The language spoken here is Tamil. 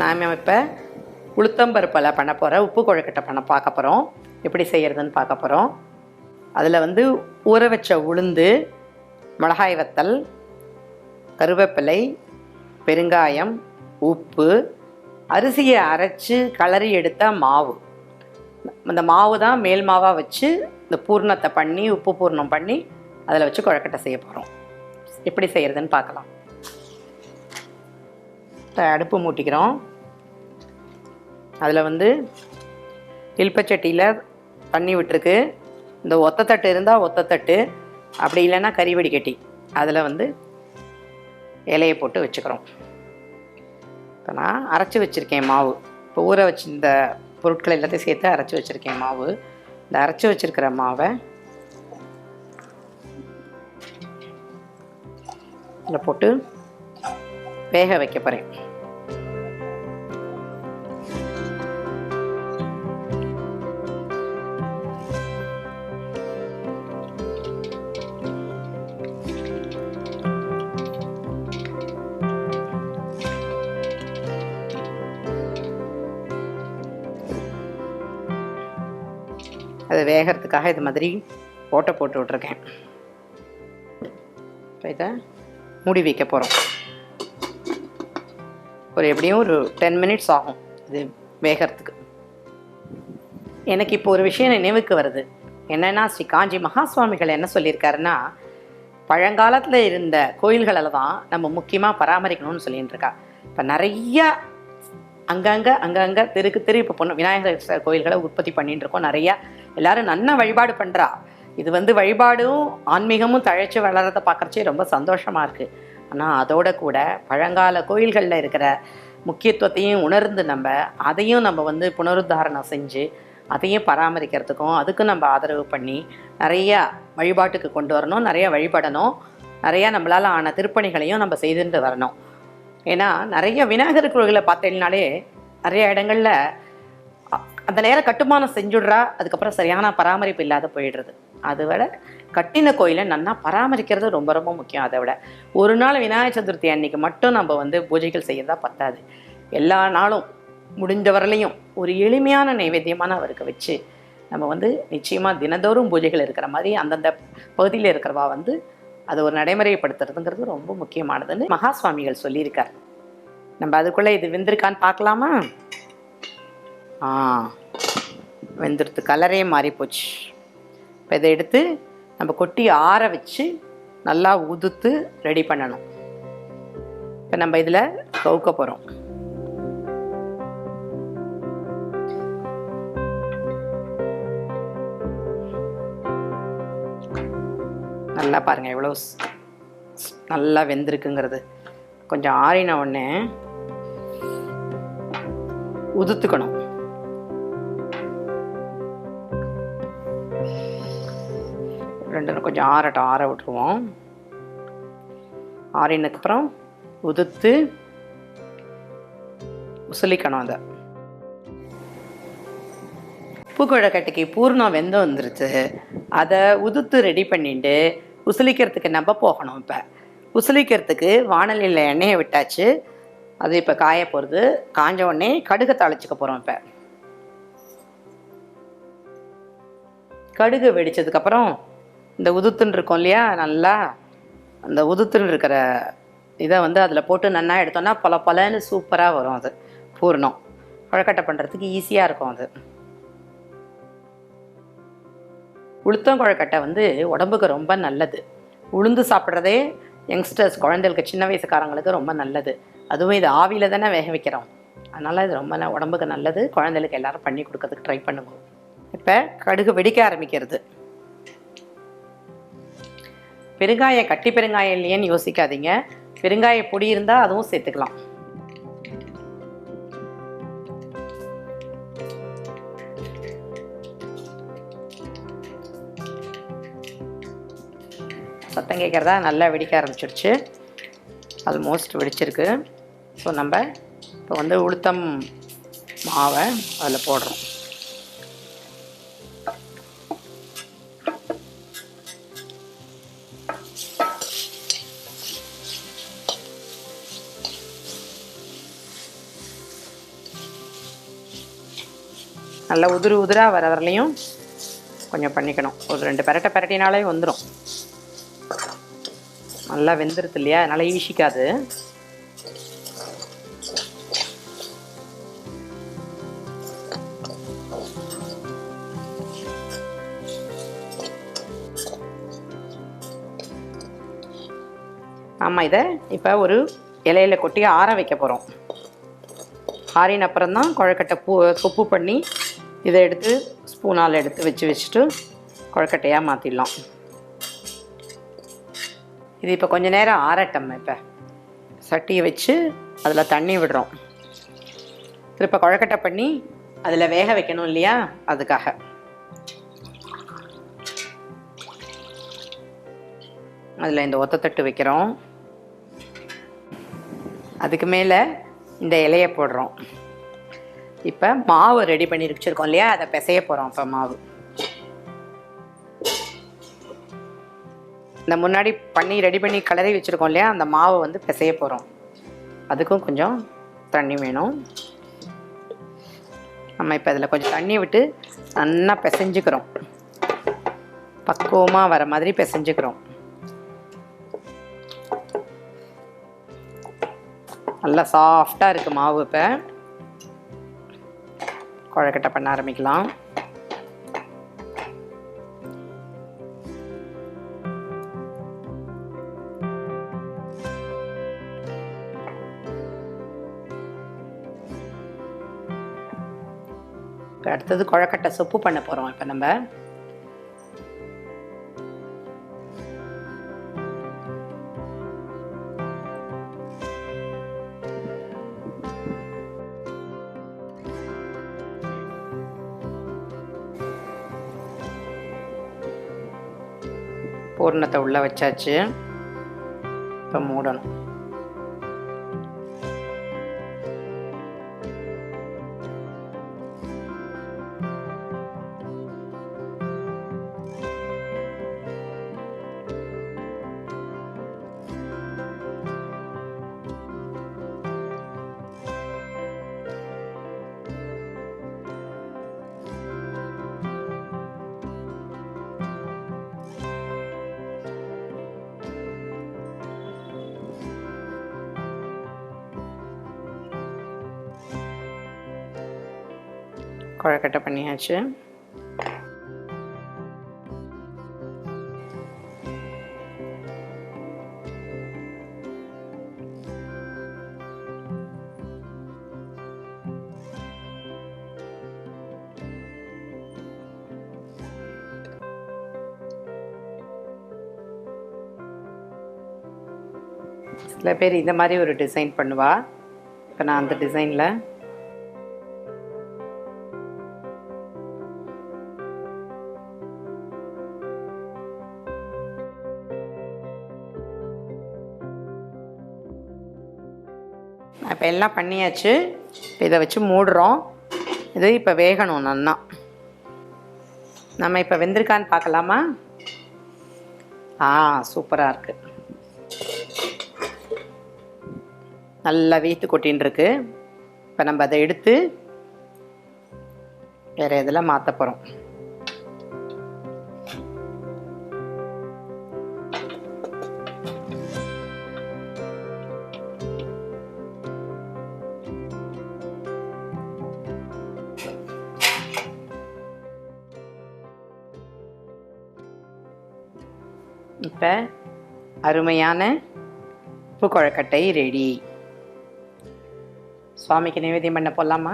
நாம் இப்போ உளுத்தம்பருப்பில் பண்ண போகிற உப்பு கொழுக்கட்டை பண்ண பார்க்க போகிறோம் எப்படி செய்கிறதுன்னு பார்க்க போகிறோம் அதில் வந்து ஊற வச்ச உளுந்து மிளகாய் வத்தல் கருவேப்பிலை பெருங்காயம் உப்பு அரிசியை அரைச்சி கலரி எடுத்த மாவு. அந்த மாவு தான் மேல் மாவாக வச்சு இந்த பூர்ணத்தை பண்ணி உப்பு பூர்ணம் பண்ணி அதில் வச்சு குழக்கட்டை செய்ய போகிறோம் எப்படி செய்கிறதுன்னு பார்க்கலாம். அடுப்பு மூட்டிக்கிறோம். அதில் வந்து இல்பச்சட்டியில் தண்ணி விட்டுருக்கு. இந்த ஒத்தத்தட்டு இருந்தால் ஒத்தத்தட்டு அப்படி இல்லைன்னா கறி வடிகட்டி. அதில் வந்து இலையை போட்டு வச்சுக்கிறோம். இப்போ நான் அரைச்சி வச்சுருக்கேன் மாவு. இப்போ ஊற வச்சு இந்த பொருட்கள் எல்லாத்தையும் சேர்த்து அரைச்சி வச்சுருக்கேன் மாவு. இந்த அரைச்சி வச்சுருக்கிற மாவை இதில் போட்டு வேக வைக்க போகிறேன் அது வேகிறதுக்காக இது மாதிரி ஓட்டை போட்டு விட்ருக்கேன் இப்போ இதை மூடி வைக்க போகிறோம் ஒரு எப்படியும் ஒரு டென் மினிட்ஸ் ஆகும் இது வேகிறதுக்கு. எனக்கு இப்போ ஒரு விஷயம் நினைவுக்கு வருது. என்னென்னா ஸ்ரீ காஞ்சி மகா சுவாமிகள் என்ன சொல்லியிருக்காருன்னா பழங்காலத்தில் இருந்த கோயில்களில் தான் நம்ம முக்கியமாக பராமரிக்கணும்னு சொல்லிட்டு இருக்கா இப்போ நிறையா அங்கங்கே அங்கங்கே தெருக்கு தெரு இப்போ பொண்ணு விநாயகர் கோயில்களை உற்பத்தி பண்ணிட்டு இருக்கோம் நிறையா எல்லாரும் நன்ன வழிபாடு பண்ணுறா இது வந்து வழிபாடும் ஆன்மீகமும் தழைச்சி வளர்றதை பார்க்குறச்சே ரொம்ப சந்தோஷமாக இருக்குது ஆனால் அதோட கூட பழங்கால கோயில்களில் இருக்கிற முக்கியத்துவத்தையும் உணர்ந்து நம்ம அதையும் நம்ம வந்து புனருத்தாரணம் செஞ்சு அதையும் பராமரிக்கிறதுக்கும் அதுக்கும் நம்ம ஆதரவு பண்ணி நிறையா வழிபாட்டுக்கு கொண்டு வரணும் நிறையா வழிபடணும். நிறையா நம்மளால் ஆன திருப்பணிகளையும் நம்ம செய்துட்டு வரணும். ஏன்னா நிறைய விநாயகர் கோயில்களை பார்த்தீங்கனாலே நிறைய இடங்களில் அந்த நேரம் கட்டுமானம் செஞ்சுடுறா அதுக்கப்புறம் சரியான பராமரிப்பு இல்லாத போயிடுறது. அதை விட கட்டின கோயிலை நன்னா பராமரிக்கிறது ரொம்ப ரொம்ப முக்கியம். அதை விட ஒரு நாள் விநாயகர் சதுர்த்தி அன்னைக்கு மட்டும் நம்ம வந்து பூஜைகள் செய்யறதா பத்தாது. எல்லா நாளும் முடிஞ்ச வரலையும் ஒரு எளிமையான நைவேத்தியமான அவருக்கு வச்சு நம்ம வந்து நிச்சயமாக தினந்தோறும் பூஜைகள் இருக்கிற மாதிரி அந்தந்த பகுதியில் இருக்கிறவா வந்து அதை ஒரு நடைமுறைப்படுத்துறதுங்கிறது ரொம்ப முக்கியமானதுன்னு மகா சுவாமிகள் சொல்லியிருக்கார். நம்ம அதுக்குள்ளே இது வெந்திருக்கான்னு பார்க்கலாமா? ஆ வெந்துடுத்து கலரே மாறி போச்சு. இப்போ இதை எடுத்து நம்ம கொட்டி ஆற வச்சு நல்லா உதுத்து ரெடி பண்ணணும். இப்போ நம்ம இதில் கவுக்க போகிறோம் நல்லா பாருங்கள் எவ்வளோ நல்லா வெந்திருக்குங்கிறது. கொஞ்சம் ஆறின உடனே உதுத்துக்கணும். ரெண்டு கொஞ்சம் ஆறட்டும் ஆற விட்டுருவோம். ஆறினதுக்கப்புறம் உதுத்து உசுலிக்கணும் அதை. உப்பு பூர்ணம் வெந்தம் வந்துருச்சு. அதை உதுத்து ரெடி பண்ணிட்டு உசுலிக்கிறதுக்கு நம்ம போகணும் இப்போ. உசுலிக்கிறதுக்கு வானலியில் எண்ணெயை விட்டாச்சு. அது இப்போ காய போகிறது காஞ்ச உடனே கடுகை தாளிச்சுக்க போகிறோம் இப்போ. கடுகு வெடிச்சதுக்கப்புறம் இந்த உதுத்துன்னு இருக்கும் இல்லையா? நல்லா அந்த உதுத்துன்னு இருக்கிற இதை வந்து அதில் போட்டு நன்னா எடுத்தோம்னா பல பலன்னு சூப்பராக வரும் அது. பூர்ணம். குழக்கட்டை பண்ணுறதுக்கு ஈஸியாக இருக்கும் அது. உளுத்தம் குழக்கட்டை வந்து உடம்புக்கு ரொம்ப நல்லது. உளுந்து சாப்பிட்றதே யங்ஸ்டர்ஸ் குழந்தைகளுக்கு சின்ன வயசுக்காரங்களுக்கு ரொம்ப நல்லது. அதுவும் இது ஆவியில் தானே வேக வைக்கிறோம். அதனால் இது ரொம்ப உடம்புக்கு நல்லது. குழந்தைகளுக்கு எல்லோரும் பண்ணி கொடுக்கறதுக்கு ட்ரை பண்ணுங்க. இப்போ கடுகு வெடிக்க ஆரம்பிக்கிறது. பெருங்காய கட்டி பெருங்காயம் இல்லையேன்னு யோசிக்காதீங்க. பெருங்காய பொடி இருந்தால் அதுவும் சேர்த்துக்கலாம். சத்தம் கேட்குறதா நல்லா வெடிக்க ஆரம்பிச்சிருச்சு. ஆல்மோஸ்ட் வெடிச்சிருக்கு. ஸோ நம்ம இப்போ வந்து உளுத்தம் மாவை அதில் போடுறோம். நல்லா உதிரு உதிராக வர வரலையும் கொஞ்சம் பண்ணிக்கணும். ஒரு ரெண்டு பரட்டை பரட்டினாலே வந்துடும் நல்லா வெந்துருது இல்லையா? அதனால் ஈஷிக்காது ஆமாம் இதை இப்போ ஒரு இலையில கொட்டி ஆற வைக்க போகிறோம் ஆறின அப்புறம் தான் குழக்கட்டை பூ தொப்பு பண்ணி இதை எடுத்து ஸ்பூனால் எடுத்து வச்சு வச்சுட்டு கொழக்கட்டையாக மாற்றிடலாம் இது இப்போ கொஞ்சம் நேரம் ஆறட்டம் இப்போ. சட்டியை வச்சு அதில் தண்ணி விடுறோம். திருப்ப கொழக்கட்டை பண்ணி அதில் வேக வைக்கணும் இல்லையா? அதுக்காக. அதில் இந்த ஒத்தத்தட்டு வைக்கிறோம். அதுக்கு மேலே இந்த இலையை போடுறோம். இப்போ மாவு ரெடி பண்ணி வச்சுருக்கோம் இல்லையா? அதை பிசைய போகிறோம் இப்போ மாவு. இந்த முன்னாடி பண்ணி ரெடி பண்ணி கலரி வச்சுருக்கோம் இல்லையா? அந்த மாவை வந்து பிசைய போகிறோம் அதுக்கும் கொஞ்சம் தண்ணி வேணும். நம்ம இப்போ இதில் கொஞ்சம் தண்ணி விட்டு நல்லா பிசைஞ்சுக்கிறோம். பக்குவமாக வர மாதிரி பிசைஞ்சுக்கிறோம். நல்லா சாஃப்டாக இருக்குது மாவு இப்போ. குழக்கட்டை பண்ண ஆரம்பிக்கலாம். அடுத்தது குழக்கட்டை சொப்பு பண்ண போகிறோம் இப்போ நம்ம. பூர்ணத்தை உள்ளே வச்சாச்சு. இப்போ மூடணும். கொழக்கட்டை பண்ணியாச்சு. சில பேர் இந்த மாதிரி ஒரு டிசைன் பண்ணுவா. இப்போ நான் அந்த டிசைனில் இப்போ எல்லாம் பண்ணியாச்சு. இப்போ இதை வச்சு மூடுறோம். இது இப்போ வேகணும் நன்னா நம்ம இப்போ வெந்திருக்கான்னு பார்க்கலாமா? ஆ சூப்பராக இருக்குது நல்லா வீத்து கொட்டின்னு இருக்கு. இப்போ நம்ம அதை எடுத்து வேறு இதெல்லாம் மாற்ற போகிறோம் இப்போ அருமையான உப்பு குழக்கட்டை ரெடி சுவாமிக்கு நைவேத்தியம் பண்ண போடலாமா